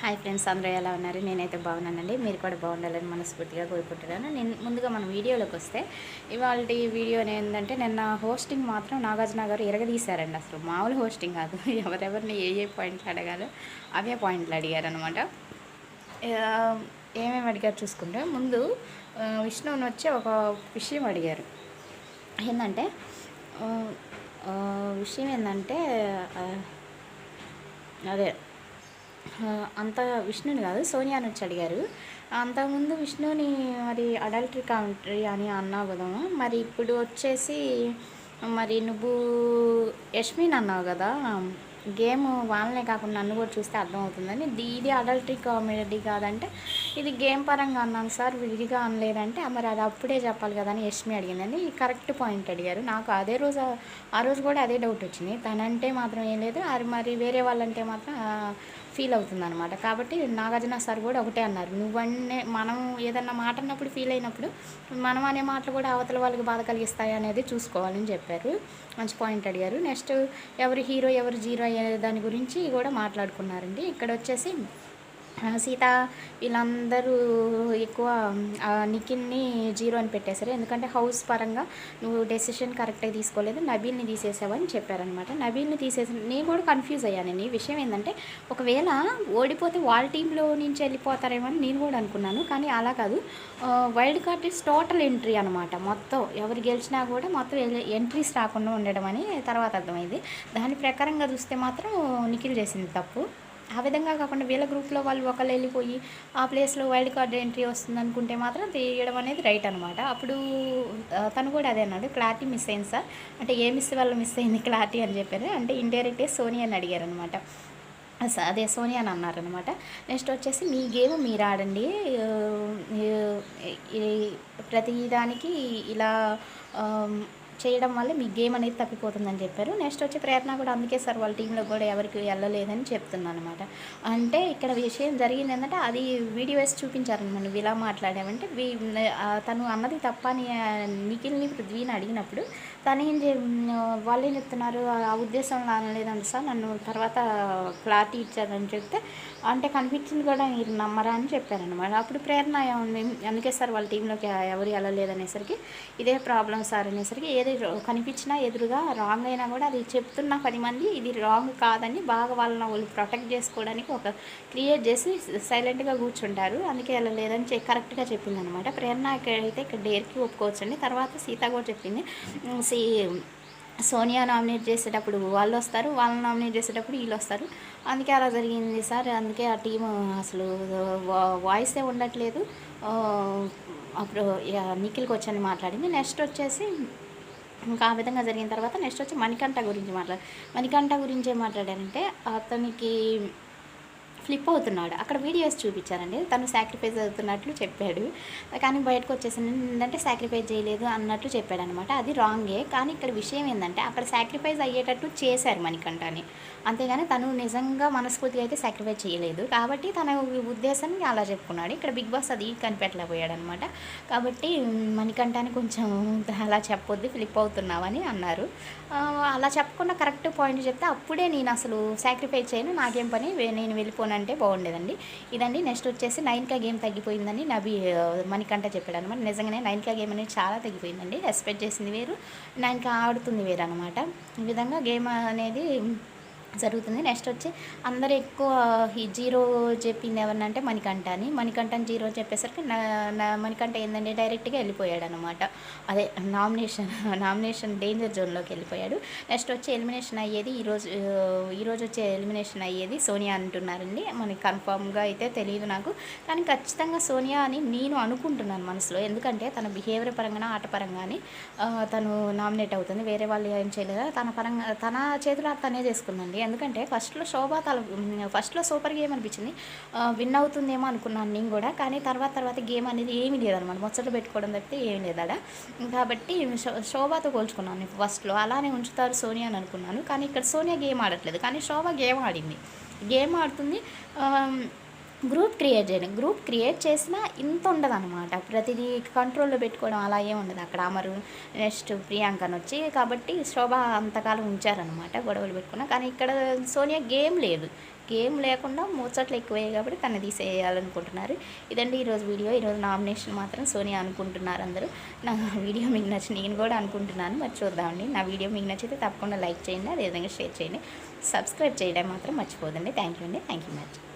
Hi friends అందరూ ఎలా ఉన్నారు? నేనైతే బాగున్నానండి. మీరు కూడా బాగుండాలని మనస్ఫూర్తిగా కోరుకుంటున్నాను. నేను ముందుగా మనం వీడియోలోకి వస్తే ఇవాళ వీడియో ఏంటంటే నిన్న హోస్టింగ్ మాత్రం నాగార్జున గారు ఎరగదీశారండి. అసలు మామూలు హోస్టింగ్ కాదు. ఎవరెవరిని ఏ ఏ పాయింట్లు అడగాలో అవే పాయింట్లు అడిగారు అనమాట ఏమేమి అడిగారు చూసుకుంటే ముందు విష్ణువుని వచ్చి ఒక విషయం అడిగారు. ఏంటంటే విషయం ఏంటంటే అదే అంత విష్ణుని కాదు సోనియాని వచ్చి అడిగారు. అంతకుముందు విష్ణుని మరి అడల్టరీ కౌంటరీ అని అన్నావు కదా మరి ఇప్పుడు వచ్చేసి మరి నువ్వు యష్మిన్ అన్నావు కదా గేమ్ వాళ్ళనే కాకుండా నన్ను కూడా చూస్తే అర్థమవుతుందని ఇది అడల్టరీ కామెడీ కాదంటే ఇది గేమ్ పరంగా అన్నాను సార్ విడిగా అనలేదంటే మరి అది అప్పుడే చెప్పాలి కదా అని యష్మి అడిగిందని కరెక్ట్ పాయింట్ అడిగారు. నాకు అదే రోజు ఆ రోజు కూడా అదే డౌట్ వచ్చింది. తనంటే మాత్రం ఏం లేదు అది మరి వేరే వాళ్ళంటే మాత్రం ఫీల్ అవుతుంది అనమాట కాబట్టి నాగార్జున సార్ కూడా ఒకటే అన్నారు. నువ్వన్నే మనం ఏదన్నా మాట అన్నప్పుడు ఫీల్ అయినప్పుడు మనం అనే మాటలు కూడా అవతల వాళ్ళకి బాధ కలిగిస్తాయి అనేది చూసుకోవాలని చెప్పారు. మంచి పాయింట్ అడిగారు. నెక్స్ట్ ఎవరు హీరో ఎవరు జీరో అనే దాని గురించి కూడా మాట్లాడుకున్నారండి. ఇక్కడ వచ్చేసి సీత వీళ్ళందరూ ఎక్కువ నిఖిల్ని జీరో అని పెట్టేశారు. ఎందుకంటే హౌస్ పరంగా నువ్వు డెసిషన్ కరెక్ట్గా తీసుకోలేదు నబీల్ని తీసేసావని చెప్పారనమాట నబీల్ని తీసేసి నేను కూడా కన్ఫ్యూజ్ అయ్యాను. ఈ విషయం ఏంటంటే ఒకవేళ ఓడిపోతే వాళ్ళ టీంలో నుంచి వెళ్ళిపోతారేమో అని నేను కూడా అనుకున్నాను. కానీ అలా కాదు. Wild card is total entry అనమాట మొత్తం ఎవరు గెలిచినా కూడా మొత్తం ఎంట్రీస్ రాకుండా ఉండడం అని తర్వాత అర్థమైంది. దాని ప్రకారంగా చూస్తే మాత్రం నిఖిల్ చేసింది తప్పు. ఆ విధంగా కాకుండా వీళ్ళ గ్రూప్లో వాళ్ళు ఒకళ్ళు వెళ్ళిపోయి ఆ ప్లేస్లో వైల్డ్ కార్డ్ ఎంట్రీ వస్తుంది అనుకుంటే మాత్రం తీయడం అనేది రైట్ అనమాట అప్పుడు తను కూడా అదే అన్నాడు క్లారిటీ మిస్ అయింది సార్. అంటే ఏ మిస్ వల్ల మిస్ అయింది క్లారిటీ అని చెప్పారు అంటే ఇండైరెక్ట్గా సోనియా అని అడిగారు అనమాట అదే సోనియా అని అన్నారనమాట నెక్స్ట్ వచ్చేసి మీ గేమ్ మీరు ఆడండి. ప్రతిదానికి ఇలా చేయడం వల్ల మీ గేమ్ అనేది తప్పిపోతుందని చెప్పారు. నెక్స్ట్ వచ్చి ప్రేరణ కూడా అందుకే సార్ వాళ్ళ టీంలో కూడా ఎవరికి వెళ్ళలేదని చెప్తున్నాను అనమాట అంటే ఇక్కడ విషయం జరిగింది ఏంటంటే అది వీడియో వేసి చూపించారనమాట. ఇలా మాట్లాడామంటే తను అన్నది తప్ప అని నిఖిల్ని పృథ్వీని అడిగినప్పుడు తను ఏం చే వాళ్ళు ఏం చెప్తున్నారు? ఆ ఉద్దేశంలో అనలేదండి సార్. నన్ను తర్వాత క్లారిటీ ఇచ్చారని చెప్తే అంటే కనిపించింది కూడా మీరు నమ్మరా అని చెప్పారనమాట. అప్పుడు ప్రేరణ ఏముంది అందుకే సార్ వాళ్ళ టీంలోకి ఎవరు వెళ్ళలేదనేసరికి ఇదే ప్రాబ్లం సార్ అనేసరికి ఏది కనిపించినా ఎదురుగా రాంగ్ అయినా కూడా అది చెప్తున్న పది మంది ఇది రాంగ్ కాదని బాగా వాళ్ళని వాళ్ళు ప్రొటెక్ట్ చేసుకోవడానికి ఒక క్రియేట్ చేసి సైలెంట్గా కూర్చుంటారు. అందుకే వెళ్ళలేదని చె కరెక్ట్గా చెప్పింది అనమాట ప్రేరణ అయితే ఇక్కడ డేర్కి ఒప్పుకోవచ్చండి. తర్వాత సీత కూడా చెప్పింది. సీ సోనియా నామినేట్ చేసేటప్పుడు వాళ్ళు వస్తారు. వాళ్ళని నామినేట్ చేసేటప్పుడు వీళ్ళు వస్తారు. అందుకే అలా జరిగింది సార్. అందుకే ఆ టీం అసలు వాయిసే ఉండట్లేదు. అప్పుడు ఇక నిఖిల్కి వచ్చని మాట్లాడింది. నెక్స్ట్ వచ్చేసి ఇంకా ఆ విధంగా జరిగిన తర్వాత నెక్స్ట్ వచ్చి మణికంఠ గురించి మాట్లాడు మణికంఠ గురించి ఏం మాట్లాడారంటే అతనికి ఫ్లిప్ అవుతున్నాడు. అక్కడ వీడియోస్ చూపించారండి. తను సాక్రిఫైస్ అవుతున్నట్లు చెప్పాడు. కానీ బయటకు వచ్చేసిన ఏంటంటే సాక్రిఫైస్ చేయలేదు అన్నట్లు చెప్పాడు అనమాట అది రాంగే కానీ ఇక్కడ విషయం ఏంటంటే అక్కడ సాక్రిఫైస్ అయ్యేటట్టు చేశారు మణికంఠని అంతేగాని తను నిజంగా మనస్ఫూర్తిగా అయితే సాక్రిఫైస్ చేయలేదు. కాబట్టి తన ఉద్దేశాన్ని అలా చెప్పుకున్నాడు. ఇక్కడ బిగ్ బాస్ అది కనిపెట్టలేకపోయాడు అనమాట కాబట్టి మణికంఠాన్ని కొంచెం అలా చెప్పొద్దు ఫ్లిప్ అవుతున్నావని అన్నారు. అలా చెప్పకుండా కరెక్ట్ పాయింట్ చెప్తే అప్పుడే నేను అసలు సాక్రిఫైస్ చేయను నాకేం పని నేను వెళ్ళిపోను అంటే బాగుండేదండి. ఇదండి నెక్స్ట్ వచ్చేసి నైన్కా గేమ్ తగ్గిపోయిందని నబి మణికంట చెప్పాడు అనమాట నిజంగానే నైన్కా గేమ్ అనేది చాలా తగ్గిపోయిందండి. రెస్పెక్ట్ చేసింది వేరు నైన్కా ఆడుతుంది వేరు అనమాట ఈ విధంగా గేమ్ అనేది జరుగుతుంది. నెక్స్ట్ వచ్చి అందరు ఎక్కువ ఈ జీరో చెప్పింది ఎవరినంటే మణికంఠ అని. మణికంఠని జీరో చెప్పేసరికి నా మణికంఠ ఏంటంటే డైరెక్ట్గా వెళ్ళిపోయాడు అనమాట అదే నామినేషన్ నామినేషన్ డేంజర్ జోన్లోకి వెళ్ళిపోయాడు. నెక్స్ట్ వచ్చి ఎలిమినేషన్ అయ్యేది ఈరోజు ఈరోజు వచ్చే ఎలిమినేషన్ అయ్యేది సోనియా అంటున్నారండి. మనకి కన్ఫామ్గా అయితే తెలియదు నాకు. కానీ ఖచ్చితంగా సోనియా అని నేను అనుకుంటున్నాను మనసులో. ఎందుకంటే తన బిహేవియర్ పరంగా ఆట పరంగానే తను నామినేట్ అవుతుంది. వేరే వాళ్ళు ఏం చేయలేదు? తన పరంగా తన చేతిలో తనే చేసుకుందండి. ఎందుకంటే ఫస్ట్లో శోభ తల ఫస్ట్లో సూపర్ గేమ్ అనిపించింది. విన్ అవుతుందేమో అనుకున్నాను నేను కూడా కానీ తర్వాత తర్వాత గేమ్ అనేది ఏమీ లేదనమాట. ముచ్చట్లు పెట్టుకోవడం తప్పితే ఏమీ లేదాడ కాబట్టి శో- శోభతో పోల్చుకున్నాను నేను ఫస్ట్లో. అలానే ఉంచుతారు సోనియా అని అనుకున్నాను. కానీ ఇక్కడ సోనియా గేమ్ ఆడట్లేదు. కానీ శోభ గేమ్ ఆడింది. గేమ్ ఆడుతుంది. గ్రూప్ క్రియేట్ చేయండి. గ్రూప్ క్రియేట్ చేసినా ఇంత ఉండదు అనమాట ప్రతిదీ కంట్రోల్లో పెట్టుకోవడం అలా ఉండదు. అక్కడ అమరు నెక్స్ట్ ప్రియాంకను వచ్చి కాబట్టి శోభ అంతకాలం ఉంచారనమాట గొడవలు పెట్టుకున్నా. కానీ ఇక్కడ సోనియా గేమ్ లేదు. గేమ్ లేకుండా ముచ్చట్లు ఎక్కువయ్యాయి కాబట్టి తను తీసేయాలనుకుంటున్నారు. ఇదండి ఈరోజు వీడియో. ఈరోజు నామినేషన్ మాత్రం సోనియా అనుకుంటున్నారు అందరూ. నా వీడియో మీకు నచ్చి నేను కూడా అనుకుంటున్నాను. మరి చూద్దామండి. నా వీడియో మీకు నచ్చితే తప్పకుండా లైక్ చేయండి. అదేవిధంగా షేర్ చేయండి. సబ్స్క్రైబ్ చేయడం మాత్రం మర్చిపోదండి. థ్యాంక్ యూ అండి. Thank you much.